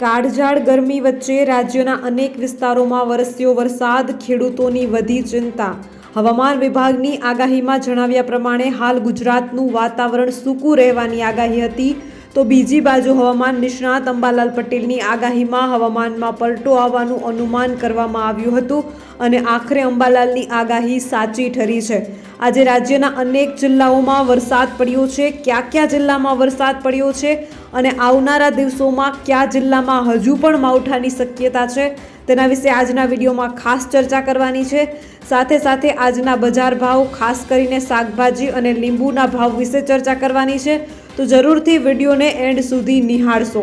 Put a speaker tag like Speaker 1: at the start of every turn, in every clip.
Speaker 1: કાળઝાળ ગરમી વચ્ચે રાજ્યના અનેક વિસ્તારોમાં વરસ્યો વરસાદ, ખેડૂતોની વધી ચિંતા. હવામાન વિભાગની આગાહીમાં જણાવ્યા પ્રમાણે, હાલ ગુજરાતનું વાતાવરણ સૂકું રહેવાની આગાહી હતી. તો બીજી બાજુ હવામાન નિષ્ણાત અંબાલાલ પટેલની આગાહીમાં હવામાનમાં પલટો આવવાનું અનુમાન કરવામાં આવ્યું હતું અને આખરે અંબાલાલની આગાહી સાચી ઠરી છે. આજે રાજ્યના અનેક જિલ્લાઓમાં વરસાદ પડ્યો છે. કયા કયા જિલ્લામાં વરસાદ પડ્યો છે અને આવનારા દિવસોમાં કયા જિલ્લામાં હજુ પણ માવઠાની શક્યતા છે તેના વિશે આજના વિડીયોમાં ખાસ ચર્ચા કરવાની છે. સાથે સાથે આજના બજાર ભાવ ખાસ કરીને શાકભાજી અને લીંબુના ભાવ વિશે ચર્ચા કરવાની છે. તો જરૂરથી વિડીયોને એન્ડ સુધી નિહાળશો.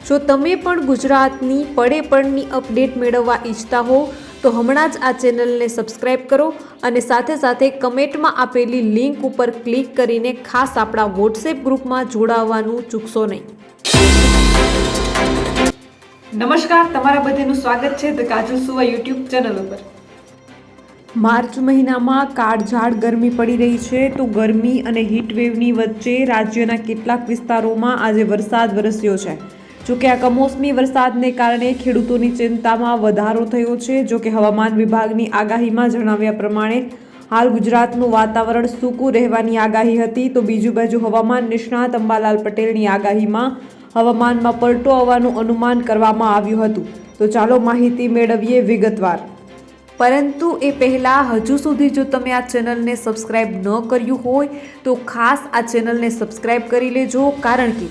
Speaker 1: જો તમે પણ ગુજરાતની પડે પડની અપડેટ મેળવવા ઈચ્છતા હો તો હમણાં જ આ ચેનલને સબસ્ક્રાઇબ કરો અને સાથે સાથે કમેન્ટમાં આપેલી લિંક ઉપર ક્લિક કરીને ખાસ આપણા વોટ્સએપ ગ્રુપમાં જોડાવવાનું ચૂકશો નહીં. નમસ્કાર તમારા બધાનું સ્વાગત છે ધ કાજલ સુવા યુટ્યુબ ચેનલ ઉપર. માર્ચ મહિનામાં કાળઝાળ ગરમી પડી રહી છે તો ગરમી અને હીટવેવની વચ્ચે રાજ્યના કેટલાક વિસ્તારોમાં આજે વરસાદ વરસ્યો છે. જોકે આ કમોસમી વરસાદને કારણે ખેડૂતોની ચિંતામાં વધારો થયો છે. જોકે હવામાન વિભાગની આગાહીમાં જણાવ્યા પ્રમાણે, હાલ ગુજરાતનું વાતાવરણ સૂકું રહેવાની આગાહી હતી. તો બીજું બાજુ હવામાન નિષ્ણાત અંબાલાલ પટેલની આગાહીમાં હવામાનમાં પલટો આવવાનું અનુમાન કરવામાં આવ્યું હતું. તો ચાલો માહિતી મેળવીએ વિગતવાર. પરંતુ એ પહેલાં હજુ સુધી જો તમે આ ચેનલને સબસ્ક્રાઈબ ન કર્યું હોય, તો ખાસ આ ચેનલને સબસ્ક્રાઈબ કરી લેજો. કારણ કે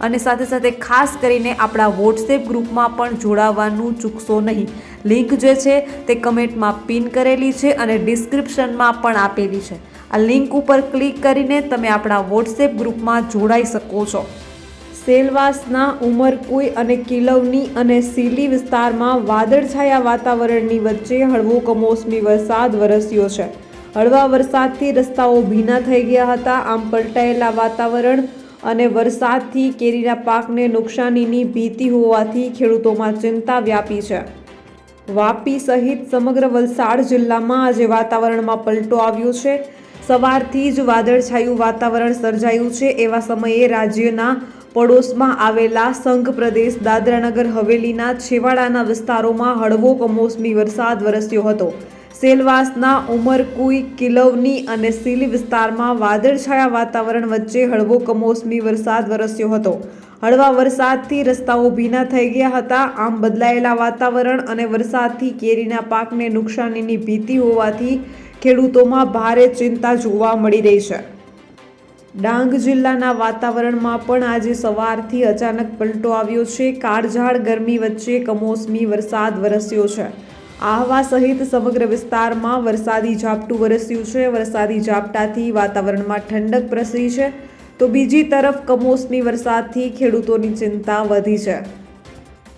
Speaker 1: અને સાથે સાથે ખાસ કરીને આપણા વોટ્સએપ ગ્રુપમાં પણ જોડાવાનું ચૂકશો નહીં. લિંક જે છે તે કમેન્ટમાં પિન કરેલી છે અને ડિસ્ક્રિપ્શનમાં પણ આપેલી છે. આ લિંક ઉપર ક્લિક કરીને તમે આપણા વોટ્સએપ ગ્રુપમાં જોડાઈ શકો છો. સેલવાસના ઉમરકુઈ અને કિલવની અને સીલી વિસ્તારમાં વાદળછાયા વાતાવરણની વચ્ચે હળવો કમોસમી વરસાદ વરસ્યો છે. હળવા વરસાદથી રસ્તાઓ ભીના થઈ ગયા હતા. આમ પલટાયેલા વાતાવરણ અને વરસાદથી કેરીના પાકને નુકસાનીની ભીતિ હોવાથી ખેડૂતોમાં ચિંતા વ્યાપી છે. વાપી સહિત સમગ્ર વલસાડ જિલ્લામાં આજે વાતાવરણમાં પલટો આવ્યો છે. સવારથી જ વાદળછાયું વાતાવરણ સર્જાયું છે એવા સમયે રાજ્યના પડોશમાં આવેલા સંઘ પ્રદેશ દાદરાનગર હવેલીના છેવાડાના વિસ્તારોમાં હળવો કમોસમી વરસાદ વરસ્યો હતો. સેલવાસના ઉમરકુઈ કિલવની અને સીલી વિસ્તારમાં વાદળછાયા વાતાવરણ વચ્ચે હળવો કમોસમી વરસાદ વરસ્યો હતો. હળવા વરસાદથી રસ્તાઓ ભીના થઈ ગયા હતા. આમ બદલાયેલા વાતાવરણ અને વરસાદથી કેરીના પાકને નુકસાનીની ભીતિ હોવાથી ખેડૂતોમાં ભારે ચિંતા જોવા મળી રહી છે. ડાંગ જિલ્લાના વાતાવરણમાં પણ આજે સવારથી અચાનક પલટો આવ્યો છે. કાળઝાળ ગરમી વચ્ચે કમોસમી વરસાદ વરસ્યો છે. આહવા સહિત સમગ્ર વિસ્તારમાં વરસાદી ઝાપટું વરસ્યું છે. વરસાદી ઝાપટાથી વાતાવરણમાં ઠંડક પ્રસરી છે. તો બીજી તરફ કમોસમી વરસાદથી ખેડૂતોની ચિંતા વધી છે.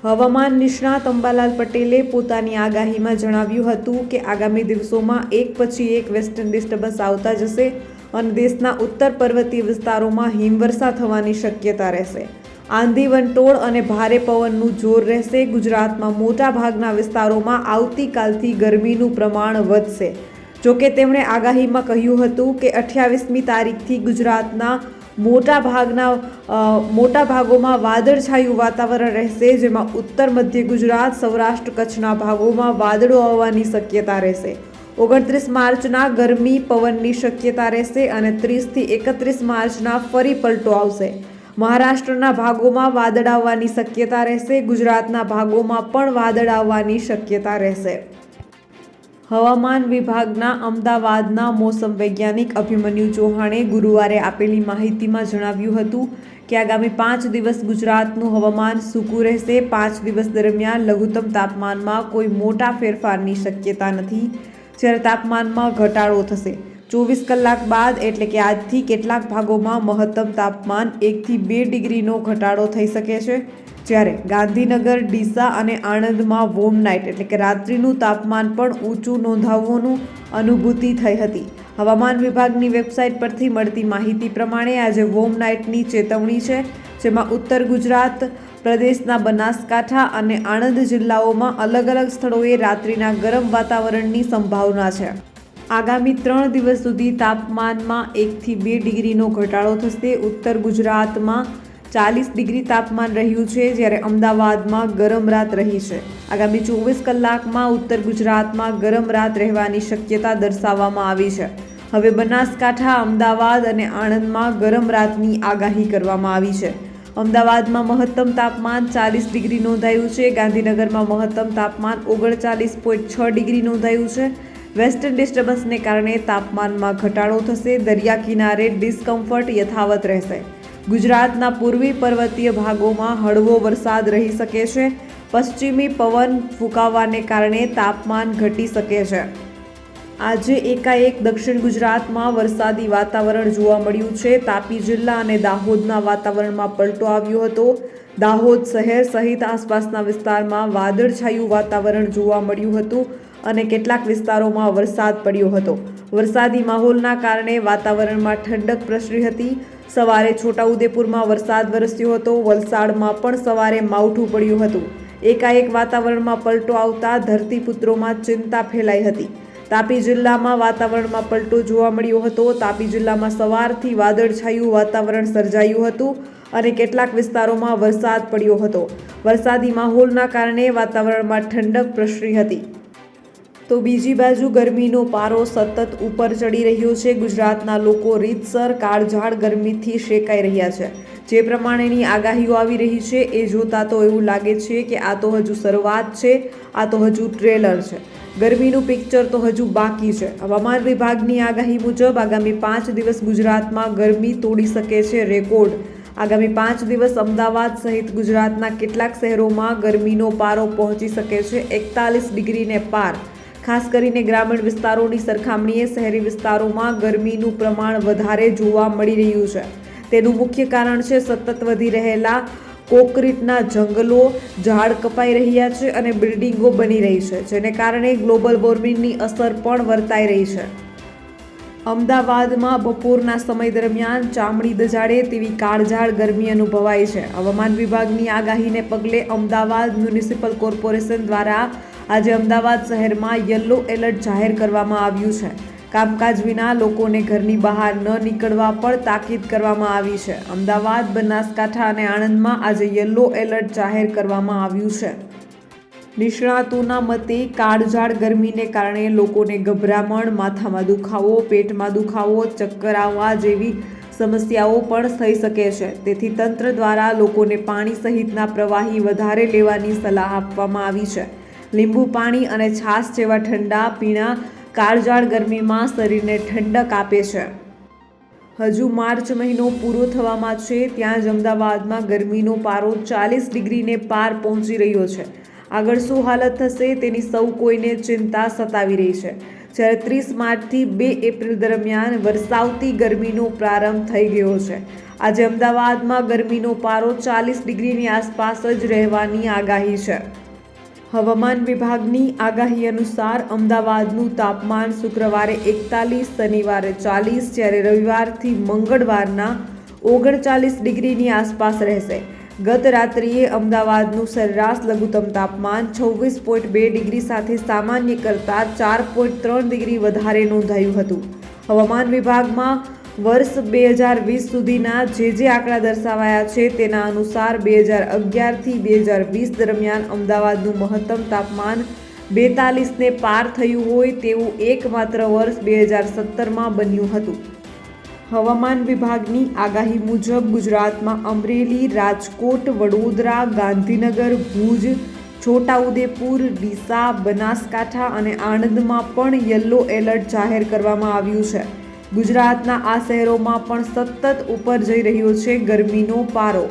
Speaker 1: હવામાન નિષ્ણાત અંબાલાલ પટેલે પોતાની આગાહીમાં જણાવ્યું હતું કે આગામી દિવસોમાં એક પછી એક વેસ્ટર્ન ડિસ્ટર્બન્સ આવતા જશે અને દેશના ઉત્તર પર્વતીય વિસ્તારોમાં હિમવર્ષા થવાની શક્યતા રહેશે. આંધી વંટોળ અને ભારે પવનનું જોર રહેશે. ગુજરાતમાં મોટા ભાગના વિસ્તારોમાં આવતીકાલથી ગરમીનું પ્રમાણ વધશે. જોકે તેમણે આગાહીમાં કહ્યું હતું કે અઠ્યાવીસમી તારીખથી ગુજરાતના મોટા ભાગના મોટા ભાગોમાં વાદળછાયું વાતાવરણ રહેશે, જેમાં ઉત્તર મધ્ય ગુજરાત, સૌરાષ્ટ્ર કચ્છના ભાગોમાં વાદળો આવવાની શક્યતા રહેશે. ઓગણત્રીસ માર્ચના ગરમી પવનની શક્યતા રહેશે અને ત્રીસથી એકત્રીસ માર્ચના ફરી પલટો આવશે. મહારાષ્ટ્રના ભાગોમાં વાદળ આવવાની શક્યતા રહેશે. ગુજરાતના ભાગોમાં પણ વાદળ આવવાની શક્યતા રહેશે. હવામાન વિભાગના અમદાવાદના મોસમ વૈજ્ઞાનિક અભિમન્યુ ચૌહાણે ગુરુવારે આપેલી માહિતીમાં જણાવ્યું હતું કે આગામી પાંચ દિવસ ગુજરાતનું હવામાન સૂકું રહેશે. પાંચ દિવસ દરમિયાન લઘુત્તમ તાપમાનમાં કોઈ મોટા ફેરફારની શક્યતા નથી. જ્યારે તાપમાનમાં ઘટાડો થશે. ચોવીસ કલાક બાદ એટલે કે આજથી કેટલાક ભાગોમાં મહત્તમ તાપમાન એકથી બે ડિગ્રીનો ઘટાડો થઈ શકે છે. જ્યારે ગાંધીનગર, ડીસા અને આણંદમાં વોમ નાઇટ એટલે કે રાત્રિનું તાપમાન પણ ઊંચું નોંધાવવાનું અનુભૂતિ થઈ હતી. હવામાન વિભાગની વેબસાઇટ પરથી મળતી માહિતી પ્રમાણે આજે વોમ નાઇટની ચેતવણી છે, જેમાં ઉત્તર ગુજરાત પ્રદેશના બનાસકાંઠા અને આણંદ જિલ્લાઓમાં અલગ અલગ સ્થળોએ રાત્રિના ગરમ વાતાવરણની સંભાવના છે. આગામી ત્રણ દિવસ સુધી તાપમાનમાં એકથી બે ડિગ્રીનો ઘટાડો થશે. ઉત્તર ગુજરાતમાં ચાલીસ ડિગ્રી તાપમાન રહ્યું છે, જ્યારે અમદાવાદમાં ગરમ રાત રહી છે. આગામી ચોવીસ કલાકમાં ઉત્તર ગુજરાતમાં ગરમ રાત રહેવાની શક્યતા દર્શાવવામાં આવી છે. હવે બનાસકાંઠા, અમદાવાદ અને આણંદમાં ગરમ રાતની આગાહી કરવામાં આવી છે. અમદાવાદમાં મહત્તમ તાપમાન ચાલીસ ડિગ્રી નોંધાયું છે. ગાંધીનગરમાં મહત્તમ તાપમાન ઓગણચાલીસ પોઈન્ટ છ ડિગ્રી નોંધાયું છે. વેસ્ટર્ન ડિસ્ટર્બન્સને કારણે તાપમાનમાં ઘટાડો થશે, દરિયા કિનારે ડિસ્કમ્ફર્ટ યથાવત રહેશે. ગુજરાતના પૂર્વી પર્વતીય ભાગોમાં હળવો વરસાદ રહી શકે છે. પશ્ચિમી પવન ફૂંકાવાને કારણે તાપમાન ઘટી શકે છે. આજે એકાએક દક્ષિણ ગુજરાતમાં વરસાદી વાતાવરણ જોવા મળ્યું છે. તાપી જિલ્લા અને દાહોદના વાતાવરણમાં પલટો આવ્યો હતો. દાહોદ શહેર સહિત આસપાસના વિસ્તારમાં વાદળછાયું વાતાવરણ જોવા મળ્યું હતું. અને કેટલાક વિસ્તારોમાં વરસાદ પડ્યો હતો. વરસાદી માહોલના કારણે વાતાવરણમાં ઠંડક પ્રસરી હતી. સવારે છોટાઉદેપુરમાં વરસાદ વરસ્યો હતો. વલસાડમાં પણ સવારે માવઠું પડ્યું હતું. એકાએક વાતાવરણમાં પલટો આવતા ધરતીપુત્રોમાં ચિંતા ફેલાઈ હતી. તાપી જિલ્લામાં વાતાવરણમાં પલટો જોવા મળ્યો હતો. તાપી જિલ્લામાં સવારથી વાદળછાયું વાતાવરણ સર્જાયું હતું અને કેટલાક વિસ્તારોમાં વરસાદ પડ્યો હતો. વરસાદી માહોલના કારણે વાતાવરણમાં ઠંડક પ્રસરી હતી. તો બીજી બાજુ ગરમીનો પારો સતત ઉપર ચડી રહ્યો છે. ગુજરાતના લોકો રીતસર કાળઝાળ ગરમીથી શેકાઈ રહ્યા છે. જે પ્રમાણેની આગાહીઓ આવી રહી છે એ જોતા તો એવું લાગે છે કે આ તો હજુ શરૂઆત છે, આ તો હજુ ટ્રેલર છે. ગરમીનું પિક્ચર તો હજુ બાકી છે. હવામાન વિભાગની આગાહી મુજબ આગામી પાંચ દિવસ ગુજરાતમાં ગરમી તોડી શકે છે રેકોર્ડ. આગામી પાંચ દિવસ અમદાવાદ સહિત ગુજરાતના કેટલાક શહેરોમાં ગરમીનો પારો પહોંચી શકે છે. એકતાલીસ ડિગ્રીને પાર. ખાસ કરીને ગ્રામીણ વિસ્તારોની સરખામણીએ શહેરી વિસ્તારોમાં ગરમીનું પ્રમાણ વધારે જોવા મળી રહ્યું છે. તેનું મુખ્ય કારણ છે સતત વધી રહેલા કોકરીટના જંગલો, ઝાડ કપાઈ રહ્યા છે અને બિલ્ડિંગો બની રહી છે, જેને કારણે ગ્લોબલ વોર્મિંગની અસર પણ વર્તાઈ રહી છે. અમદાવાદમાં બપોરના સમય દરમિયાન ચામડી દજાડે તેવી કાળઝાળ ગરમી અનુભવાય છે. હવામાન વિભાગની આગાહીને પગલે અમદાવાદ મ્યુનિસિપલ કોર્પોરેશન દ્વારા આજે અમદાવાદ શહેરમાં યલો એલર્ટ જાહેર કરવામાં આવ્યું છે. કામકાજ વિના લોકોને ઘરની બહાર ન નીકળવા પણ તાકીદ કરવામાં આવી છે. અમદાવાદ, બનાસકાંઠા અને આણંદમાં આજે યલો એલર્ટ જાહેર કરવામાં આવ્યું છે. નિષ્ણાતોના મતે કાળઝાળ ગરમીને કારણે લોકોને ગભરામણ, માથામાં દુખાવો, પેટમાં દુખાવો, ચક્કર આવવા જેવી સમસ્યાઓ પણ થઈ શકે છે. તેથી તંત્ર દ્વારા લોકોને પાણી સહિતના પ્રવાહી વધારે લેવાની સલાહ આપવામાં આવી છે. લીંબુ પાણી અને છાશ જેવા ઠંડા પીણા કાળજાળ ગરમીમાં શરીરને ઠંડક આપે છે. હજુ માર્ચ મહિનો પૂરો થવામાં છે, ત્યાં જ અમદાવાદમાં ગરમીનો પારો ચાલીસ ડિગ્રીને પાર પહોંચી રહ્યો છે. આગળ શું હાલત થશે તેની સૌ કોઈને ચિંતા સતાવી રહી છે. જ્યારે ત્રીસ માર્ચથી બે એપ્રિલ દરમિયાન વરસાવતી ગરમીનો પ્રારંભ થઈ ગયો છે. આજે અમદાવાદમાં ગરમીનો પારો ચાલીસ ડિગ્રીની આસપાસ જ રહેવાની આગાહી છે. હવામાન વિભાગની આગાહી અનુસાર અમદાવાદનું તાપમાન શુક્રવારે એકતાલીસ, શનિવારે ચાલીસ, જ્યારે રવિવારથી મંગળવારના ઓગણચાલીસ ડિગ્રીની આસપાસ રહેશે. ગત રાત્રિએ અમદાવાદનું સરેરાશ લઘુત્તમ તાપમાન છવ્વીસ પોઈન્ટ બે ડિગ્રી સાથે સામાન્ય કરતાં ચાર પોઈન્ટ ત્રણ ડિગ્રી વધારે નોંધાયું હતું. હવામાન વિભાગમાં વર્ષ બે હજાર વીસ સુધીના જે જે આંકડા દર્શાવાયા છે તેના અનુસાર બે હજાર અગિયારથી બે હજાર વીસ દરમિયાન અમદાવાદનું મહત્તમ તાપમાન બેતાલીસને પાર થયું હોય તેવું એકમાત્ર વર્ષ બે હજાર સત્તરમાં બન્યું હતું. હવામાન વિભાગની આગાહી મુજબ ગુજરાતમાં અમરેલી, રાજકોટ, વડોદરા, ગાંધીનગર, ભુજ, છોટાઉદેપુર, ડીસા, બનાસકાંઠા અને આણંદમાં પણ યલો એલર્ટ જાહેર કરવામાં આવ્યું છે. ગુજરાતના આ શહેરોમાં પણ સતત ઉપર જઈ રહ્યો છે ગરમીનો પારો.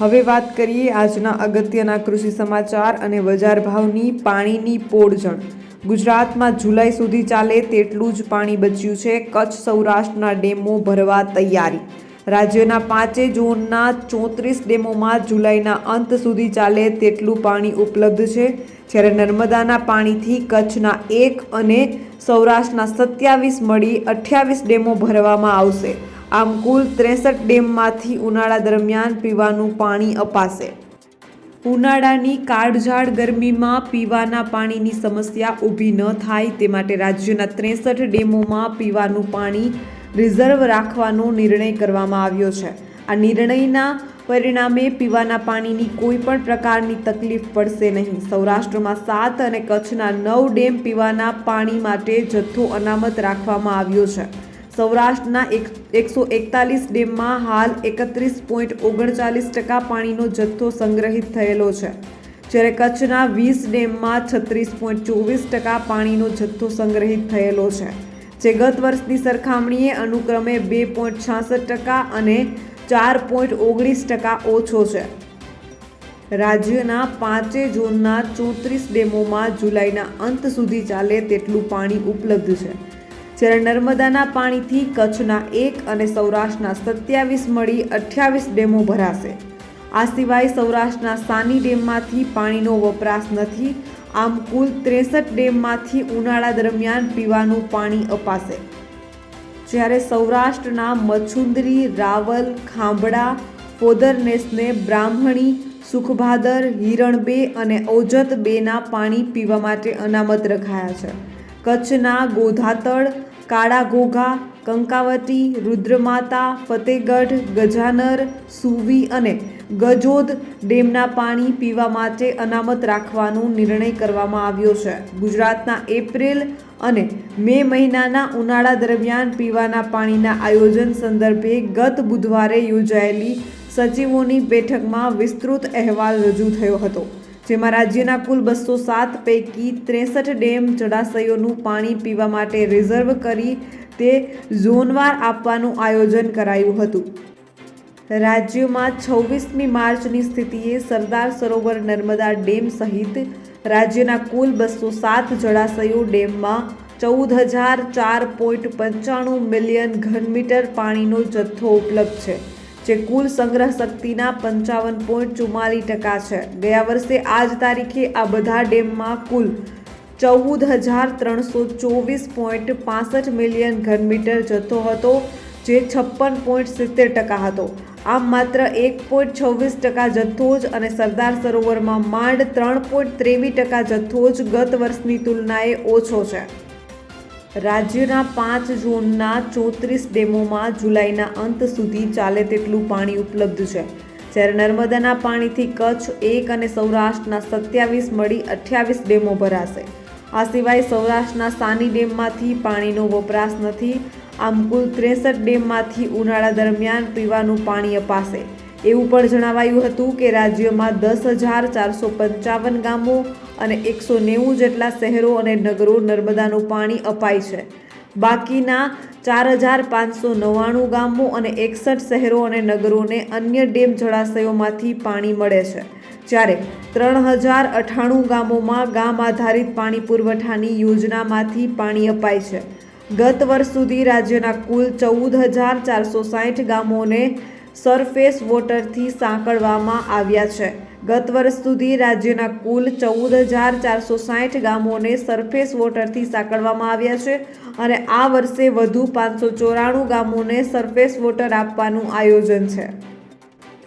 Speaker 1: હવે વાત કરીએ આજના અગત્યના કૃષિ સમાચાર અને બજાર ભાવની પાણીની પોળજણ. ગુજરાતમાં જુલાઈ સુધી ચાલે તેટલું જ પાણી બચ્યું છે. કચ્છ સૌરાષ્ટ્રના ડેમો ભરવા તૈયારી. રાજ્યના પાંચે ઝોનના ચોત્રીસ ડેમોમાં જુલાઈના અંત સુધી ચાલે તેટલું પાણી ઉપલબ્ધ છે. જ્યારે નર્મદાના પાણીથી કચ્છના એક અને સૌરાષ્ટ્રના સત્યાવીસ મળી અઠ્યાવીસ ડેમો ભરવામાં આવશે. આમ કુલ ત્રેસઠ ડેમમાંથી ઉનાળા દરમિયાન પીવાનું પાણી અપાશે. ઉનાળાની કાળઝાળ ગરમીમાં પીવાના પાણીની સમસ્યા ઊભી ન થાય તે માટે રાજ્યના ત્રેસઠ ડેમોમાં પીવાનું પાણી રિઝર્વ રાખવાનો નિર્ણય કરવામાં આવ્યો છે. આ નિર્ણયના પરિણામે પીવાના પાણીની કોઈ પણ પ્રકારની તકલીફ પડશે નહીં. સૌરાષ્ટ્રમાં સાત અને કચ્છના નવ ડેમ પીવાના પાણી માટે જથ્થો અનામત રાખવામાં આવ્યો છે. સૌરાષ્ટ્રના એક, એકસો એકતાલીસ ડેમમાં હાલ એકત્રીસ પોઈન્ટ ઓગણચાલીસ ટકા પાણીનો જથ્થો સંગ્રહિત થયેલો છે. જ્યારે કચ્છના વીસ ડેમમાં છત્રીસ પોઈન્ટ ચોવીસ ટકા પાણીનો જથ્થો સંગ્રહિત થયેલો છે. જે ગત વર્ષની સરખામણીએ અનુક્રમે બે પોઈન્ટ છાસઠ ટકા અને ચાર પોઈન્ટ ઓગણીસ ટકા ઓછો છે. રાજ્યના પાંચે ઝોનના ચોત્રીસ ડેમોમાં જુલાઈના અંત સુધી ચાલે તેટલું પાણી ઉપલબ્ધ છે. જ્યારે નર્મદાના પાણીથી કચ્છના એક અને સૌરાષ્ટ્રના સત્યાવીસ મળી અઠ્યાવીસ ડેમો ભરાશે. આ સિવાય સૌરાષ્ટ્રના સાની ડેમમાંથી પાણીનો વપરાશ નથી, આમ કુલ ત્રેસઠ ડેમમાંથી ઉનાળા દરમિયાન પીવાનું પાણી અપાશે. જ્યારે સૌરાષ્ટ્રના મછુંદરી, રાવલ ખાંભડા ફોદરનેસને બ્રાહ્મણી, સુખભાદર, હિરણબે અને ઔજત બેના પાણી પીવા માટે અનામત રખાયા છે. કચ્છના ગોધાતળ કાળા ઘોઘા કંકાવતી રુદ્રમાતા, ફતેગઢ, ગજાનર, સુવી અને ગજોદ ડેમના પાણી પીવા માટે અનામત રાખવાનો નિર્ણય કરવામાં આવ્યો છે. ગુજરાતના એપ્રિલ અને મે મહિનાના ઉનાળા દરમિયાન પીવાના પાણીના આયોજન સંદર્ભે ગત બુધવારે યોજાયેલી સચિવોની બેઠકમાં વિસ્તૃત અહેવાલ રજૂ થયો હતો, જેમાં રાજ્યના કુલ બસો સાત પૈકી ત્રેસઠ ડેમ જળાશયોનું પાણી પીવા માટે રિઝર્વ કરી તે ઝોનવાર આપવાનું આયોજન કરાયું હતું. રાજ્યમાં છવ્વીસમી માર્ચની સ્થિતિએ સરદાર સરોવર નર્મદા ડેમ સહિત રાજ્યના કુલ બસો સાત જળાશયો ડેમમાં ચૌદ હજાર ચાર પોઈન્ટ પંચાણું મિલિયન ઘનમીટર પાણીનો જથ્થો ઉપલબ્ધ છે, જે કુલ સંગ્રહ શક્તિના પંચાવન પોઈન્ટ ચુમ્માલીસ ટકા છે. ગયા વર્ષે આ જ તારીખે આ બધા ડેમમાં કુલ ચૌદ હજાર ત્રણસો ચોવીસ પોઈન્ટ પાસઠ મિલિયન ઘનમીટર જથ્થો હતો, જે છપ્પન પોઈન્ટ સિત્તેર ટકા હતો. આમ માત્ર એક પોઈન્ટ છવ્વીસ ટકા જથ્થો જ અને સરદાર સરોવરમાં માંડ ત્રણ પોઈન્ટ ત્રેવીસ ટકા જથ્થો જ ગત વર્ષની તુલનાએ ઓછો છે. રાજ્યના પાંચ ઝોનના ચોત્રીસ ડેમોમાં જુલાઈના અંત સુધી ચાલે તેટલું પાણી ઉપલબ્ધ છે. જ્યારે નર્મદાના પાણીથી કચ્છ, એક અને સૌરાષ્ટ્રના સત્યાવીસ મળી અઠ્યાવીસ ડેમો ભરાશે. આ સિવાય સૌરાષ્ટ્રના સાની ડેમમાંથી પાણીનો વપરાશ નથી આમ કુલ ત્રેસઠ ડેમમાંથી ઉનાળા દરમિયાન પીવાનું પાણી અપાશે. એવું પણ જણાવાયું હતું કે રાજ્યમાં દસ હજાર ચારસો પંચાવન ગામો અને એકસો નેવું જેટલા શહેરો અને નગરો નર્મદાનું પાણી અપાય છે. બાકીના ચાર હજાર પાંચસો નવ્વાણું ગામો અને એકસઠ શહેરો અને નગરોને અન્ય ડેમ જળાશયોમાંથી પાણી મળે છે. જ્યારે ત્રણ હજાર અઠાણું ગામોમાં ગામ આધારિત પાણી પુરવઠાની યોજનામાંથી પાણી અપાય છે. ગત વર્ષ સુધી રાજ્યના કુલ ચૌદ હજાર ચારસો સાઠ ગામોને સરફેસ વોટરથી સાંકળવામાં આવ્યા છે. ગત વર્ષ સુધી રાજ્યના કુલ ચૌદ હજાર ચારસો સાઠ ગામોને સરફેસ વોટરથી સાંકળવામાં આવ્યા છે અને આ વર્ષે વધુ પાંચસો ચોરાણું ગામોને સરફેસ વોટર આપવાનું આયોજન છે.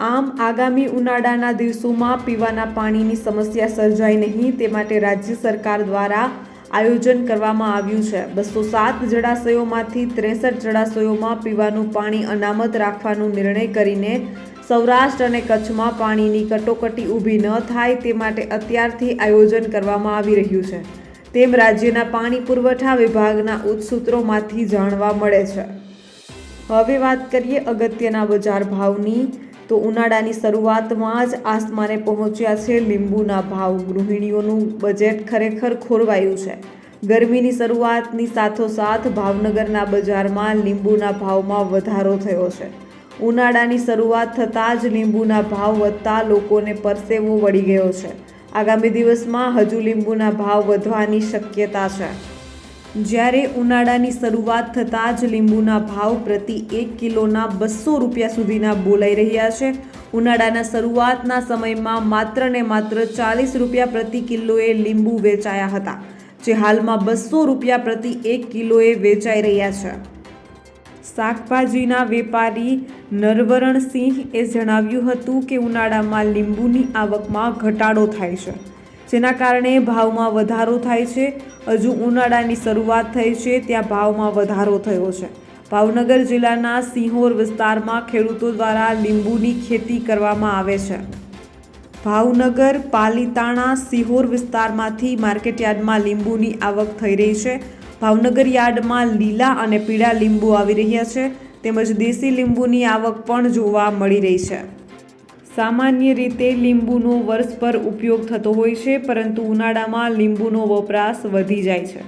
Speaker 1: આમ, આગામી ઉનાળાના દિવસોમાં પીવાના પાણીની સમસ્યા સર્જાય નહીં તે માટે રાજ્ય સરકાર દ્વારા આયોજન કરવામાં આવ્યું છે. બસો સાત જળાશયોમાંથી ત્રેસઠ જળાશયોમાં પીવાનું પાણી અનામત રાખવાનો નિર્ણય કરીને સૌરાષ્ટ્ર અને કચ્છમાં પાણીની કટોકટી ઊભી ન થાય તે માટે અત્યારથી આયોજન કરવામાં આવી રહ્યું છે. તેમ રાજ્યના પાણી પુરવઠા વિભાગના ઉચ્ચ જાણવા મળે છે. હવે વાત કરીએ અગત્યના બજાર ભાવની. તો ઉનાળાની શરૂઆતમાં જ આસમાને પહોંચ્યા છે લીંબુના ભાવ. ગૃહિણીઓનું બજેટ ખરેખર ખોરવાયું છે. ગરમીની શરૂઆતની સાથોસાથ ભાવનગરના બજારમાં લીંબુના ભાવમાં વધારો થયો છે. ઉનાળાની શરૂઆત થતાં જ લીંબુના ભાવ વધતા લોકોને પરસેવો વળી ગયો છે. આગામી દિવસમાં હજુ લીંબુના ભાવ વધવાની શક્યતા છે. જ્યારે ઉનાળાની શરૂઆત થતાં જ લીંબુના ભાવ પ્રતિ એક કિલોના બસો રૂપિયા સુધીના બોલાઈ રહ્યા છે. ઉનાળાના શરૂઆતના સમયમાં માત્ર ને માત્ર ચાલીસ રૂપિયા પ્રતિ કિલોએ લીંબુ વેચાયા હતા, જે હાલમાં બસો રૂપિયા પ્રતિ એક કિલોએ વેચાઈ રહ્યા છે. શાકભાજીના વેપારી નરવરણસિંહ એ જણાવ્યું હતું કે ઉનાળામાં લીંબુની આવકમાં ઘટાડો થાય છે. જેના કારણે ભાવમાં વધારો થાય છે. હજુ ઉનાળાની શરૂઆત થઈ છે, ત્યાં ભાવમાં વધારો થયો છે. ભાવનગર જિલ્લાના સિંહોર વિસ્તારમાં ખેડૂતો દ્વારા લીંબુની ખેતી કરવામાં આવે છે. ભાવનગર, પાલીતાણા, સિહોર વિસ્તારમાંથી માર્કેટયાર્ડમાં લીંબુની આવક થઈ રહી છે. ભાવનગર યાર્ડમાં લીલા અને પીળા લીંબુ આવી રહ્યા છે. તેમજ દેશી લીંબુની આવક પણ જોવા મળી રહી છે. સામાન્ય રીતે લીંબુનો વર્ષભર ઉપયોગ થતો હોય છે, પરંતુ ઉનાળામાં લીંબુનો વપરાશ વધી જાય છે.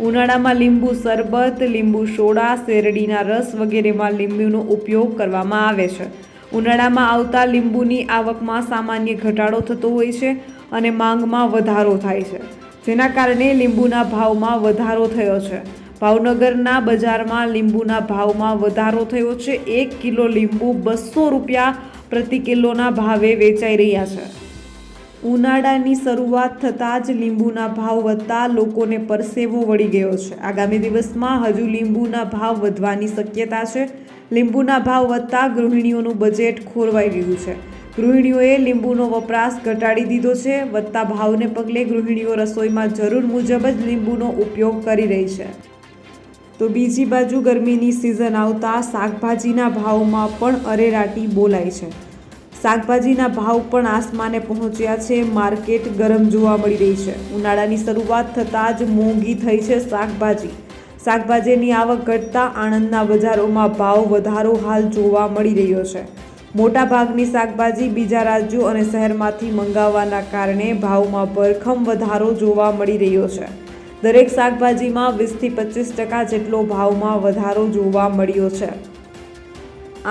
Speaker 1: ઉનાળામાં લીંબુ શરબત, લીંબુ સોડા, શેરડીના રસ વગેરેમાં લીંબુનો ઉપયોગ કરવામાં આવે છે. ઉનાળામાં આવતા લીંબુની આવકમાં સામાન્ય ઘટાડો થતો હોય છે અને માંગમાં વધારો થાય છે, જેના કારણે લીંબુના ભાવમાં વધારો થયો છે. ભાવનગરના બજારમાં લીંબુના ભાવમાં વધારો થયો છે. એક કિલો લીંબુ બસો રૂપિયા પ્રતિ કિલોના ભાવે વેચાઈ રહ્યા છે. ઉનાળાની શરૂઆત થતાં જ લીંબુના ભાવ વધતા લોકોને પરસેવો વળી ગયો છે. આગામી દિવસમાં હજુ લીંબુના ભાવ વધવાની શક્યતા છે. લીંબુના ભાવ વધતા ગૃહિણીઓનું બજેટ ખોરવાઈ ગયું છે. ગૃહિણીઓએ લીંબુનો વપરાશ ઘટાડી દીધો છે. વધતા ભાવને પગલે ગૃહિણીઓ રસોઈમાં જરૂર મુજબ જ લીંબુનો ઉપયોગ કરી રહી છે. તો બીજી બાજુ ગરમીની સિઝન આવતા શાકભાજીના ભાવમાં પણ અરેરાટી બોલાય છે. શાકભાજીના ભાવ પણ આસમાને પહોંચ્યા છે. માર્કેટ ગરમ જોવા મળી રહી છે. ઉનાળાની શરૂઆત થતાં જ મોંઘી થઈ છે શાકભાજી. શાકભાજીની આવક ઘટતા આણંદના બજારોમાં ભાવ વધારો હાલ જોવા મળી રહ્યો છે. મોટા ભાગની શાકભાજી બીજા રાજ્યો અને શહેરમાંથી મંગાવવાના કારણે ભાવમાં ભરખમ વધારો જોવા મળી રહ્યો છે. દરેક શાકભાજીમાં વીસથી પચીસ ટકા જેટલો ભાવમાં વધારો જોવા મળ્યો છે.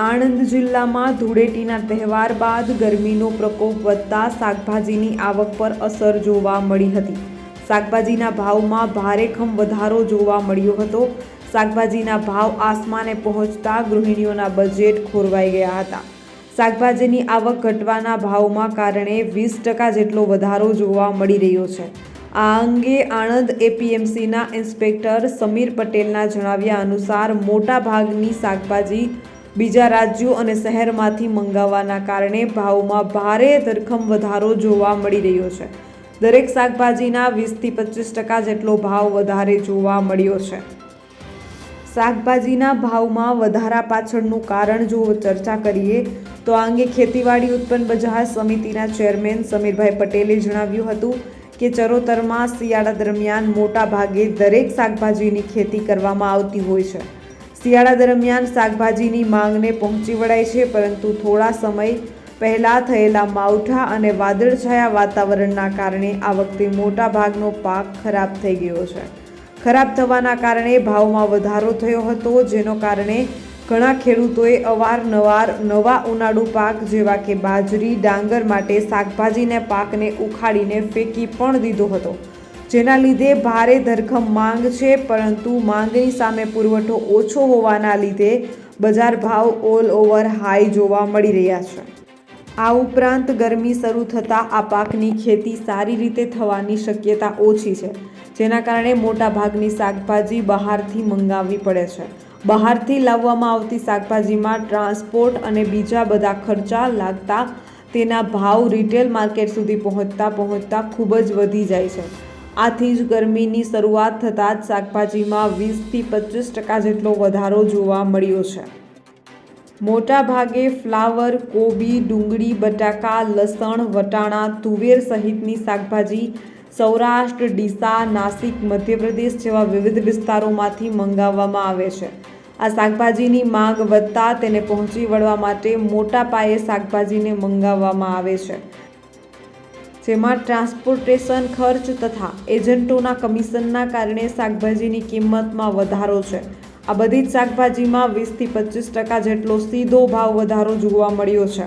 Speaker 1: આણંદ જિલ્લામાં ધૂળેટીના તહેવાર બાદ ગરમીનો પ્રકોપ વધતા શાકભાજીની આવક પર અસર જોવા મળી હતી. શાકભાજીના ભાવમાં ભારેખમ વધારો જોવા મળ્યો હતો. શાકભાજીના ભાવ આસમાને પહોંચતા ગૃહિણીઓના બજેટ ખોરવાઈ ગયા હતા. શાકભાજીની આવક ઘટવાના ભાવમાં કારણે વીસ ટકા જેટલો વધારો જોવા મળી રહ્યો છે. આ અંગે આણંદ એપીએમસીના ઇન્સ્પેક્ટર સમીર પટેલના જણાવ્યા અનુસાર મોટા ભાગની શાકભાજી બીજા રાજ્યો અને શહેરમાંથી મંગાવવાના કારણે ભાવમાં ભારે ધરખમ વધારો જોવા મળી રહ્યો છે. દરેક શાકભાજીના વીસથી પચીસ ટકા જેટલો ભાવ વધારે જોવા મળ્યો છે. શાકભાજીના ભાવમાં વધારા પાછળનું કારણ જો ચર્ચા કરીએ, તો આ અંગે ખેતીવાડી ઉત્પન્ન બજાર સમિતિના ચેરમેન સમીરભાઈ પટેલે જણાવ્યું હતું કે ચરોતરમાં શિયાળા દરમિયાન મોટા ભાગે દરેક શાકભાજીની ખેતી કરવામાં આવતી હોય છે. શિયાળા દરમિયાન શાકભાજીની માંગને પહોંચી વળાય છે, પરંતુ થોડા સમય પહેલાં થયેલા માવઠા અને વાદળછાયા વાતાવરણના કારણે આ વખતે મોટા ભાગનો પાક ખરાબ થઈ ગયો છે. ખરાબ થવાના કારણે ભાવમાં વધારો થયો હતો, જેનો કારણે ઘણા ખેડૂતોએ અવારનવાર નવા ઉનાળુ પાક જેવા કે બાજરી, ડાંગર માટે શાકભાજીના પાકને ઉખાડીને ફેંકી પણ દીધો હતો. જેના લીધે ભારે ધરખમ માંગ છે, પરંતુ માંગની સામે પુરવઠો ઓછો હોવાના લીધે બજાર ભાવ ઓલ ઓવર હાઈ જોવા મળી રહ્યા છે. આ ઉપરાંત ગરમી શરૂ થતાં આ પાકની ખેતી સારી રીતે થવાની શક્યતા ઓછી છે, જેના કારણે મોટાભાગની શાકભાજી બહારથી મંગાવવી પડે છે. બહારથી લાવવામાં આવતી શાકભાજીમાં ટ્રાન્સપોર્ટ અને બીજા બધા ખર્ચા લાગતા તેના ભાવ રિટેલ માર્કેટ સુધી પહોંચતા પહોંચતા ખૂબ જ વધી જાય છે. આથી જ ગરમીની શરૂઆત થતાં જ શાકભાજીમાં વીસથી પચીસ ટકા જેટલો વધારો જોવા મળ્યો છે. મોટા ભાગે ફ્લાવર, કોબી, ડુંગળી, બટાકા, લસણ, વટાણા, તુવેર સહિતની શાકભાજી સૌરાષ્ટ્ર, ડીસા, નાસિક, મધ્યપ્રદેશ જેવા વિવિધ વિસ્તારોમાંથી મંગાવવામાં આવે છે. આ શાકભાજીની માંગ વધતા તેને પહોંચી વળવા માટે મોટા પાયે શાકભાજીને મંગાવવામાં આવે છે. જેમાં ટ્રાન્સપોર્ટેશન ખર્ચ તથા એજન્ટોના કમિશનના કારણે શાકભાજીની કિંમતમાં વધારો છે. આ બધી જ શાકભાજીમાં વીસથી પચીસ ટકા જેટલો સીધો ભાવ વધારો જોવા મળ્યો છે.